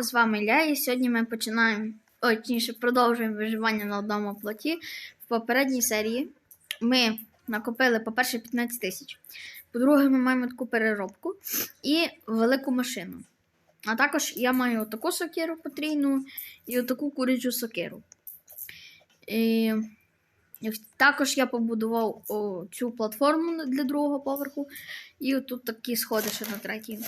З вами Ілля, і сьогодні ми починаємо, ой, точніше, продовжуємо виживання на одному плоті. В попередній серії ми накопили, по-перше, 15 тисяч. По-друге, ми маємо таку переробку і велику машину. А також я маю таку сокиру потрійну і отаку курячу сокиру. І також я побудував о, цю платформу для другого поверху. І отут такі сходи ще на третій.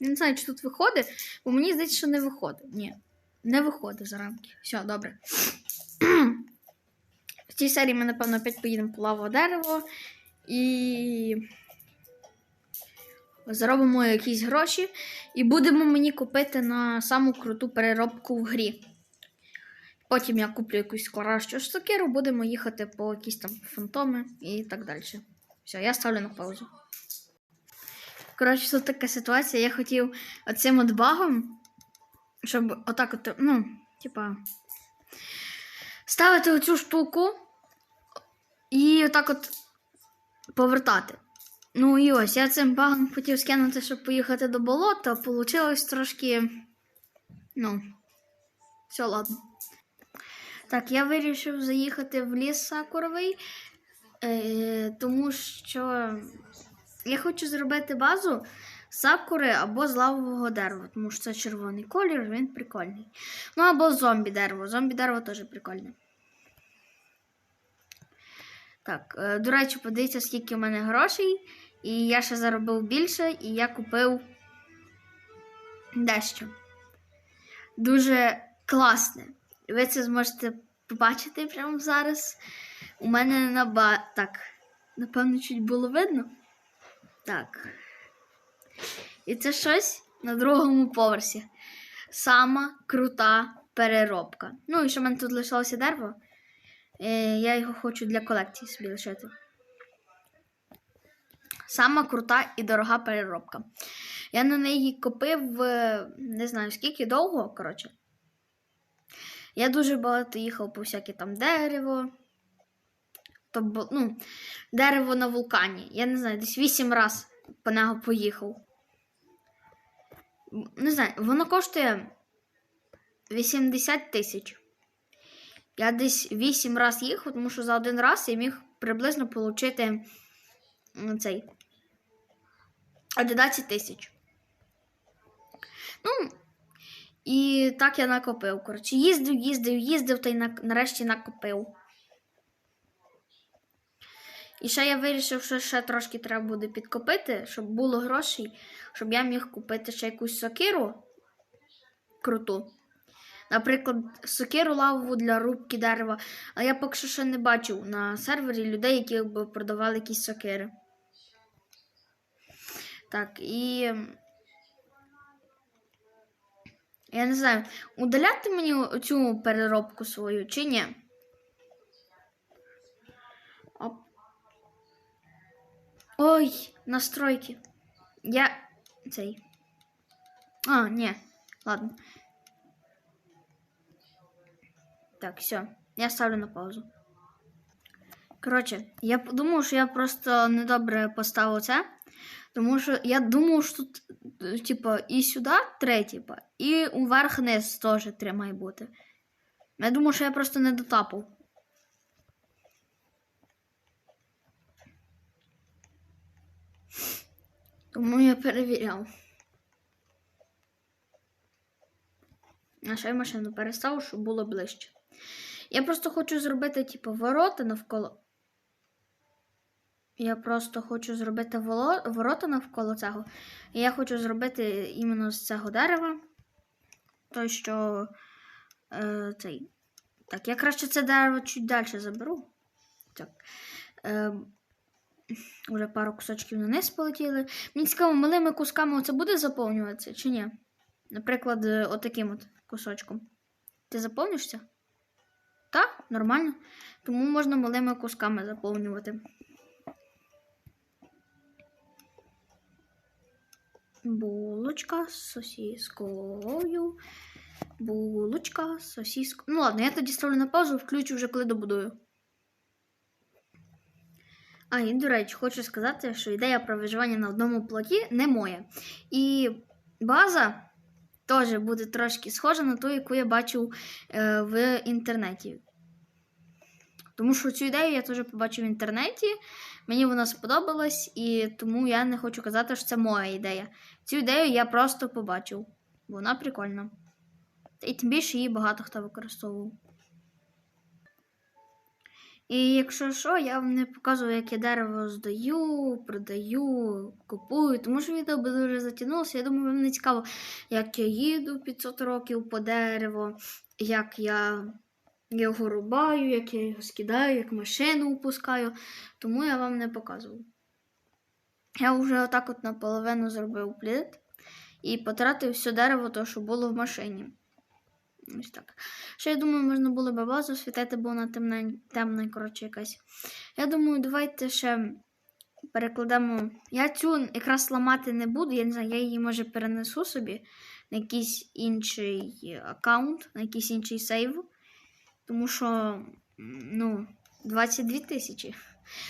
Я не знаю, чи тут виходить, бо мені здається, що не виходить. Ні, не виходить за рамки. Все, добре. В цій серії ми, напевно, опять поїдемо по лавове дерево і заробимо якісь гроші. І будемо мені купити на саму круту переробку в грі. Потім я куплю якусь кращу сокиру, будемо їхати по якісь там фантоми і так далі. Все, я ставлю на паузу. Коротше, тут така ситуація. Я хотів оцим от багом, щоб отак от, ну, типа, ставити оцю штуку і отак от повертати. Ну і ось, я цим багом хотів скинути, щоб поїхати до болота, вийшло трошки. Ну, все, ладно. Так, я вирішив заїхати в ліс сакуровий, е, тому що я хочу зробити базу з сакури або з лавового дерева, тому що це червоний колір, він прикольний. Ну або зомбі дерево. Зомбі дерево теж прикольне. Так, е, до речі, подивіться, скільки в мене грошей. І я ще заробив більше, і я купив дещо. Дуже класне. Ви це зможете побачити прямо зараз. У мене на ба... Так, напевно, чуть було видно. Так. І це щось на другому поверсі. Сама крута переробка. Ну, і що в мене тут лишилося дерево. Е, я його хочу для колекції собі лишити. Сама крута і дорога переробка. Я на неї купив е, не знаю скільки довго, коротше. Я дуже багато їхав по всяке там дерево. Тобто, ну, дерево на вулкані. Я не знаю, десь 8 разів по нього поїхав. Не знаю, воно коштує 80 тисяч. Я десь 8 разів їхав, тому що за один раз я міг приблизно отримати цей 11 тисяч. Ну, і так я накопив. Коротше, їздив, їздив, їздив та й нарешті накопив. І ще я вирішив, що ще трошки треба буде підкопити, щоб було грошей, щоб я міг купити ще якусь сокиру круту. Наприклад, сокиру лавову для рубки дерева. А я поки що ще не бачив на сервері людей, які б продавали якісь сокири. Так, і. Я не знаю, удаляти мені цю переробку свою чи ні? Ой, настройки. Я цей. А, ні. Ладно. Так, все. Я ставлю на паузу. Коротше, я подумав, що я просто недобре поставив це. Тому що я думав, що тут, типа, і сюди три, типа, і уверх вниз теж три має бути. Я думав, що я просто не дотапав. Тому я перевіряв. А ще й машину переставив, щоб було ближче. Я просто хочу зробити, типу, ворота навколо. Я просто хочу зробити ворота навколо цього. Я хочу зробити іменно з цього дерева. То, що е, цей. Так, я краще це дерево чуть далі заберу. Так. Е, Уже пару кусочків на полетіли. Мені цікаво, малими кусками це буде заповнюватися чи ні? Наприклад, е, отаким от кусочком. Ти заповнишся? Так, нормально. Тому можна малими кусками заповнювати. Булочка з сосіскою. Булочка з сосіскою. Ну ладно, я тоді ставлю на паузу, включу вже коли добудую. А, і, до речі, хочу сказати, що ідея про виживання на одному плоті не моя. І база теж буде трошки схожа на ту, яку я бачив е, в інтернеті. Тому що цю ідею я теж побачив в інтернеті. Мені вона сподобалась, і тому я не хочу казати, що це моя ідея. Цю ідею я просто побачив. Вона прикольна. І тим більше її багато хто використовував. І якщо що, я вам не показую, як я дерево здаю, продаю, купую, тому що відео би дуже затягнулося. Я думаю, вам не цікаво, як я їду 500 років по дерево, як я його рубаю, як я його скидаю, як машину опускаю. Тому я вам не показував. Я вже отак от наполовину зробив плід і потратив все дерево, то, що було в машині. Ось так. Ще я думаю, можна було би базу освітити, бо вона темна, темна, коротше, якась. Я думаю, давайте ще перекладемо. Я цю якраз ламати не буду, я не знаю, я її може перенесу собі на якийсь інший аккаунт, на якийсь інший сейв. Тому що, ну, 22 тисячі.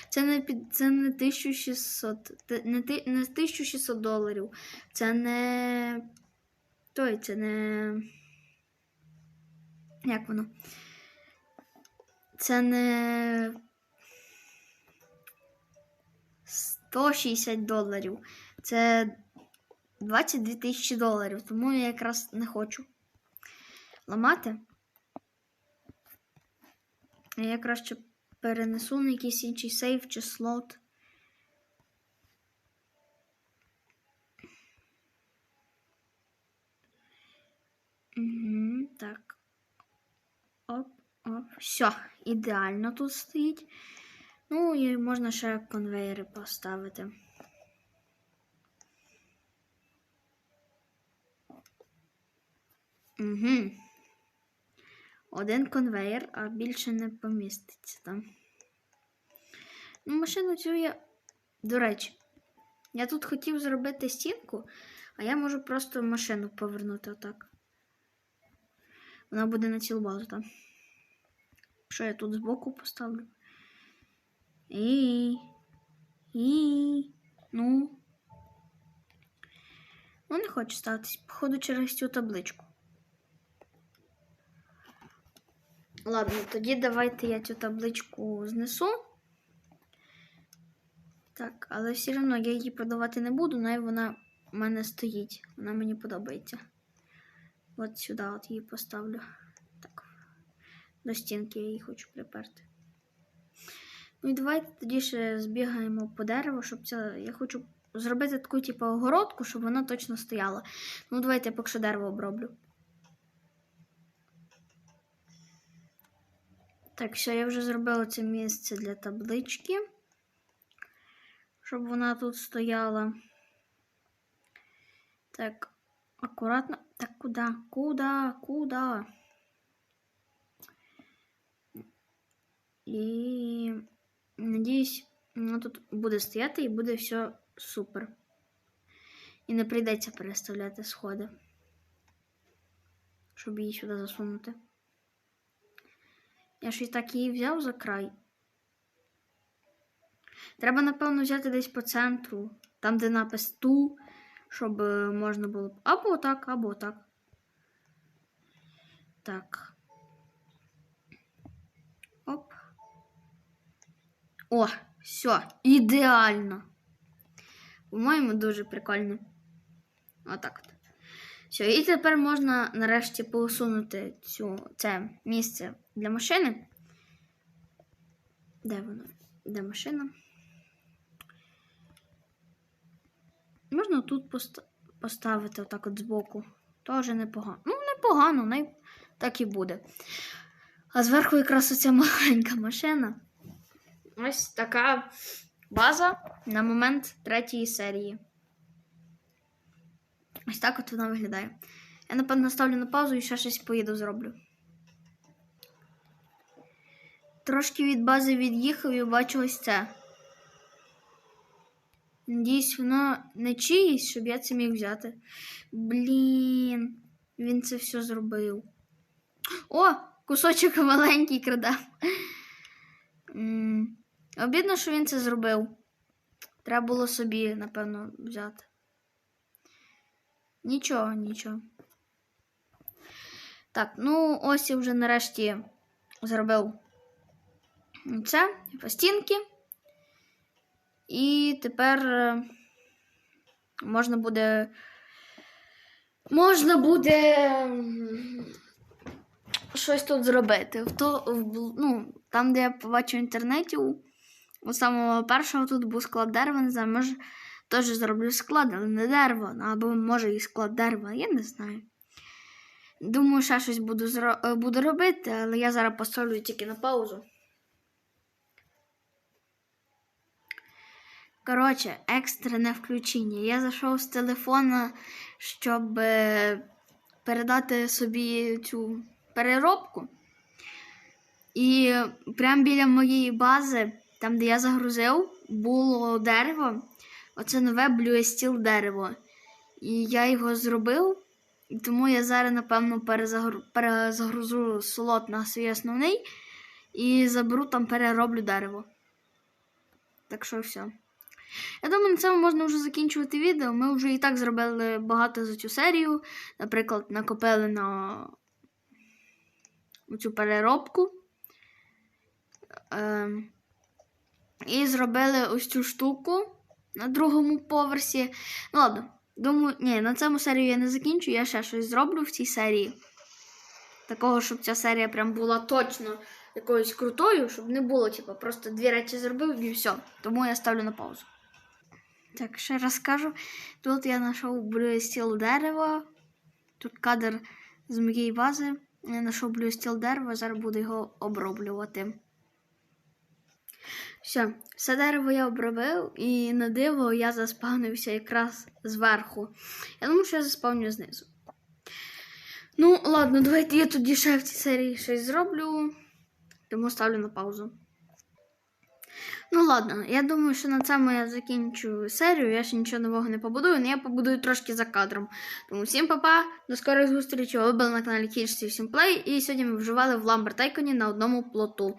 Це не, під, це не 1600, не, ти- не 1600 доларів. Це не. Той, це не. Як воно? Це не 160 доларів. Це 22 тисячі доларів. Тому я якраз не хочу ламати. Я краще перенесу на якийсь інший сейф чи слот. Угу, так. Оп, оп. Все, ідеально тут стоїть. Ну, і можна ще конвейери поставити. Угу. Один конвейер, а більше не поміститься там. Ну, машину цю я. До речі, я тут хотів зробити стінку, а я можу просто машину повернути отак. Вона буде на цілу базу там. Що я тут збоку поставлю? І. І. Ну. Ну, не хочу ставитись, походу, через цю табличку. Ладно, тоді давайте я цю табличку знесу. Так, але все одно я її продавати не буду, навіть вона в мене стоїть. Вона мені подобається. От сюди от її поставлю. До стінки я її хочу приперти. Ну і давайте тоді ще збігаємо по дереву, щоб це. Я хочу зробити таку, типу, огородку, щоб вона точно стояла. Ну, давайте я поки що дерево оброблю. Так, все, я вже зробила це місце для таблички, щоб вона тут стояла. Так, акуратно. Так, куди? Куди? Куди? І надіюсь, вона тут буде стояти і буде все супер. І не прийдеться переставляти сходи, щоб її сюди засунути. Я і так її взяв за край. Треба, напевно, взяти десь по центру, там, де напис ту, щоб е, можна було. Або так, або так. Так. О, все, ідеально. По-моєму, дуже прикольно. Отак от. Все, і тепер можна нарешті посунути цю, це місце для машини. Де воно? Де машина? Можна тут поста- поставити отак от збоку. Теж непогано. Ну, непогано, най... так і буде. А зверху якраз оця маленька машина. Ось така база на момент третьої серії. Ось так от вона виглядає. Я, напевно, ставлю на паузу і ще щось поїду зроблю. Трошки від бази від'їхав і бачу ось це. Надіюсь, воно не чиїсь, щоб я це міг взяти. Блін, він це все зробив. О, кусочок маленький краде. Обідно, що він це зробив. Треба було собі, напевно, взяти. Нічого, нічого. Так, ну ось я вже нарешті зробив це, пластинки. І тепер е, можна буде. Можна буде щось тут зробити. То, ну, там, де я побачив в інтернеті, у, самого першого тут був склад дерева, не знаю, може теж зроблю склад, але не дерево, або може і склад дерева, я не знаю. Думаю, ще щось буду, е, буду робити, але я зараз поставлю тільки на паузу. Коротше, екстрене включення. Я зайшов з телефона, щоб е, передати собі цю переробку. І прямо біля моєї бази, там, де я загрузив, було дерево. Оце нове Blue Steel дерево. І я його зробив. І тому я зараз, напевно, перезагру... перезагрузу слот на свій основний і заберу там перероблю дерево. Так що все. Я думаю, на цьому можна вже закінчувати відео. Ми вже і так зробили багато за цю серію. Наприклад, накопили на цю переробку. Ем, І зробили ось цю штуку на другому поверсі. Ну ладно, думаю, ні, на цьому серію я не закінчу, я ще щось зроблю в цій серії. Такого, щоб ця серія прям була точно якоюсь крутою, щоб не було, типу, просто дві речі зробив і все. Тому я ставлю на паузу. Так, ще раз кажу. Тут я знайшов Steel дерево. Тут кадр з моєї бази. Я знайшов Steel дерево, зараз буду його оброблювати. Все, все дерево я обробив, і на диво я заспавнився якраз зверху. Я думаю, що я заспавню знизу. Ну, ладно, давайте я тоді ще в цій серії щось зроблю. Тому ставлю на паузу. Ну ладно, я думаю, що на цьому я закінчу серію. Я ще нічого нового не побудую, але я побудую трошки за кадром. Тому всім па-па, до скорих зустрічей. Ви були на каналі Кільчці всім Плей. І сьогодні ми вживали в Ламбер Тайконі на одному плоту.